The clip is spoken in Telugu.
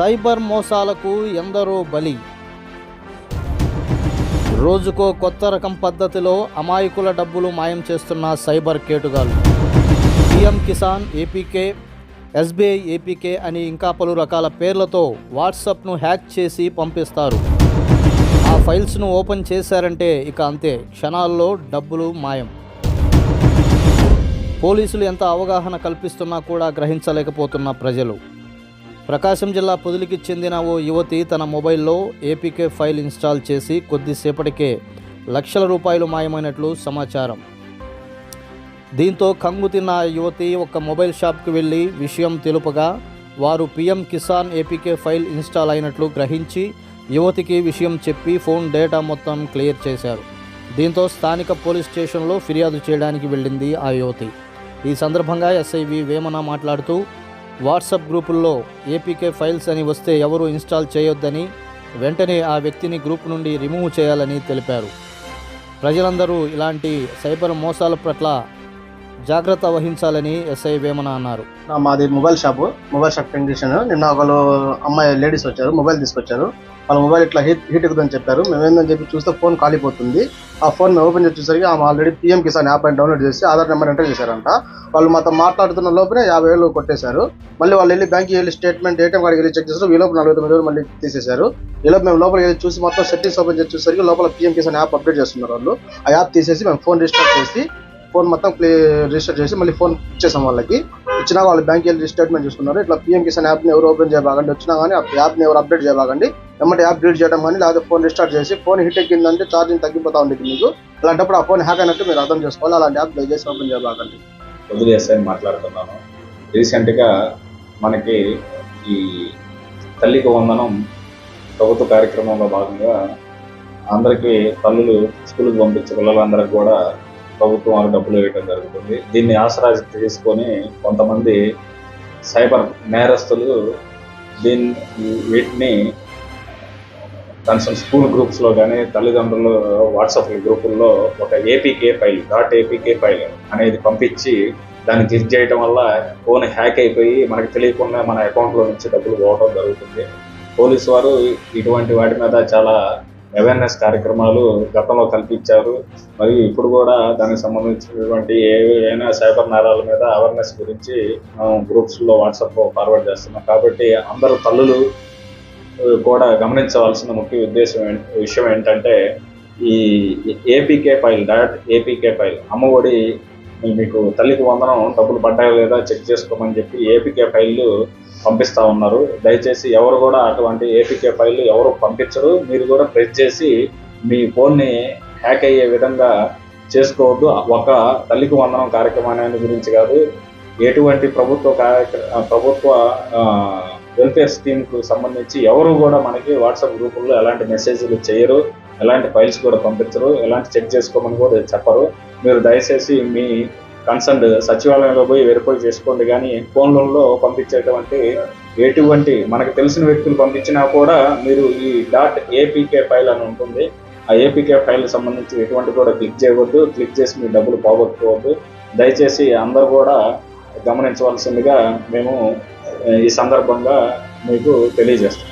సైబర్ మోసాలకు ఎందరో బలి. రోజుకో కొత్త రకం పద్ధతిలో అమాయకుల డబ్బులు మాయం చేస్తున్న cyber కేటుగాలు PM Kisan APK SBI APK అని ఇంకా పలు రకాల పేర్లతో వాట్సాప్ను హ్యాక్ చేసి పంపిస్తారు. ఆ ఫైల్స్ను ఓపెన్ చేశారంటే ఇక అంతే క్షణాల్లో డబ్బులు మాయం. పోలీసులు ఎంత అవగాహన కల్పిస్తున్నా కూడా గ్రహించలేకపోతున్న ప్రజలు. ప్రకాశం జిల్లా పొదిలికి చెందిన ఓ యువతి తన మొబైల్లో ఏపీకే ఫైల్ ఇన్స్టాల్ చేసి కొద్దిసేపటికే లక్షల రూపాయలు మాయమైనట్లు సమాచారం. దీంతో కంగు తిన్న యువతి ఒక మొబైల్ షాప్కి వెళ్ళి విషయం తెలుపగా వారు PM Kisan APK file install అయినట్లు గ్రహించి యువతికి విషయం చెప్పి ఫోన్ డేటా మొత్తం క్లియర్ చేశారు. దీంతో స్థానిక పోలీస్ స్టేషన్లో ఫిర్యాదు చేయడానికి వెళ్ళింది ఆ యువతి. ఈ సందర్భంగా ఎస్ఐవి వేమన మాట్లాడుతూ వాట్సాప్ గ్రూపుల్లో ఏపీకే ఫైల్స్ అని వస్తే ఎవరు ఇన్స్టాల్ చేయొద్దని వెంటనే ఆ వ్యక్తిని గ్రూప్ నుండి రిమూవ్ చేయాలని తెలిపారు. ప్రజలందరూ ఇలాంటి సైబర్ మోసాల పట్ల జాగ్రత్త వహించాలని ఎస్ఐ వేమన అన్నారు. నా మాది mobile shop mobile shop technician. నిన్న ఒకళ్ళు అమ్మాయి లేడీస్ వచ్చారు మొబైల్ తీసుకొచ్చారు. వాళ్ళ మొబైల్ ఇట్లా హీట్ హీట్ ఎక్కుదని చెప్పారు. మేము ఏందని చెప్పి చూస్తే ఫోన్ కాలిపోతుంది. ఆ ఫోన్ మేము ఓపెన్ చేసి ఆమె ఆల్రెడీ పిఎం కిసాన్ యాప్ అని డౌన్లోడ్ చేసి ఆధార్ నెంబర్ ఎంటర్ చేశారంట. వాళ్ళు మాతో మాట్లాడుతున్న లోపలే యాభై వేలు కొట్టేశారు. మళ్ళీ వాళ్ళు వెళ్ళి బ్యాంక్కి వెళ్ళి స్టేట్మెంట్ ఏటీఎం కార్డుకి వెళ్ళి చెక్ చేశారు. ఈ లోపల నలభై తొమ్మిది వేలు మళ్ళీ తీసేశారు. ఈలోపు మేము లోపలికి వెళ్ళి చూసి మొత్తం సెట్టింగ్స్ ఓపెన్ చేసి చూసరికి లోపల పిఎం కిసాన్ యాప్ అప్డేట్ చేస్తున్నారు వాళ్ళు. ఆ యాప్ తీసేసి మేము ఫోన్ రిజిస్టర్ చేసి ఫోన్ మొత్తం ప్లే రిజిస్టర్ చేసి మళ్ళీ ఫోన్ ఇచ్చేసాం వాళ్ళకి. ఇచ్చినా వాళ్ళు బ్యాంక్ వెళ్ళి స్టేట్మెంట్ చూసుకున్నారు. ఇట్లా పిఎం కిసాన్ యాప్ని ఎవరు ఓపెన్ చేయబాగండి వచ్చినా కానీ ఆ యాప్ని ఎవరు అప్డేట్ చేయబాగండి ఎమ్మటి యాప్ డిలీట్ చేయడం కానీ లేకపోతే ఫోన్ రిస్టార్ట్ చేసి ఫోన్ హిట్ ఎక్కిందంటే ఛార్జింగ్ తగ్గిపోతా ఉండేది మీకు. అలాంటప్పుడు ఆ ఫోన్ హ్యాక్ అయినట్టు మీరు అర్థం చేసుకోవాలి. అలాంటి యాప్ దయచేసి ఓపెన్ చేయబాగండి వదిలేసాని మాట్లాడుతున్నాను. రీసెంట్గా మనకి ఈ తల్లికి వందనం ప్రభుత్వ కార్యక్రమంలో భాగంగా అందరికీ తల్లులు స్కూల్కి పంపించే పిల్లలందరికీ కూడా ప్రభుత్వం డబ్బులు వేయడం జరుగుతుంది. దీన్ని ఆసరా తీసుకొని కొంతమంది సైబర్ నేరస్తులు దీన్ని వీటిని కన్సర్న్ స్కూల్ గ్రూప్స్లో కానీ తల్లిదండ్రులు వాట్సాప్ గ్రూపుల్లో ఒక APK file dot APK file అనేది పంపించి దాన్ని క్లిక్ చేయడం వల్ల ఫోన్ హ్యాక్ అయిపోయి మనకు తెలియకుండా మన అకౌంట్లో నుంచి డబ్బులు పోవడం జరుగుతుంది. పోలీసు వారు ఇటువంటి వాటి మీద చాలా అవేర్నెస్ కార్యక్రమాలు గతంలో కల్పించారు. మరియు ఇప్పుడు కూడా దానికి సంబంధించినటువంటి ఏవైనా సైబర్ నేరాల మీద అవేర్నెస్ గురించి గ్రూప్స్లో వాట్సాప్ ఫార్వర్డ్ చేస్తున్నాం. కాబట్టి అందరు తల్లులు కూడా గమనించవలసిన ముఖ్య ఉద్దేశం ఏం- విషయం ఏంటంటే ఈ APK file dot APK file Ammavodi మీకు తల్లికి వందనం డబ్బులు పడ్డాయో లేదా చెక్ చేసుకోమని చెప్పి ఏపీకే ఫైళ్ళు పంపిస్తా ఉన్నారు. దయచేసి ఎవరు కూడా అటువంటి ఏపీకే ఫైళ్ళు ఎవరు పంపించరు. మీరు కూడా ప్రెస్ చేసి మీ ఫోన్ని హ్యాక్ అయ్యే విధంగా చేసుకోవద్దు. ఒక తల్లికి వందనం కార్యక్రమాన్ని గురించి కాదు ఎటువంటి ప్రభుత్వ కార్యక్ర ప్రభుత్వ వెల్ఫేర్ స్కీమ్కు సంబంధించి ఎవరు కూడా మనకి వాట్సాప్ గ్రూపుల్లో ఎలాంటి మెసేజ్లు చేయరు ఎలాంటి ఫైల్స్ కూడా పంపించరు ఎలాంటి చెక్ చేసుకోమని కూడా చెప్పరు. మీరు దయచేసి మీ కన్సర్న్ సచివాలయంలో పోయి వెరిఫై చేసుకోండి. కానీ ఫోన్లలో పంపించేటువంటి ఎటువంటి మనకు తెలిసిన వ్యక్తులు పంపించినా కూడా మీరు ఈ డాట్ ఏపీకే ఫైల్ అని ఉంటుంది. ఆ ఏపీకే ఫైల్ సంబంధించి ఎటువంటి కూడా క్లిక్ చేయవద్దు. క్లిక్ చేసి మీ డబ్బులు పోగొట్టుకోవద్దు. దయచేసి అందరూ కూడా గమనించవలసిందిగా మేము ఈ సందర్భంగా మీకు తెలియజేస్తాం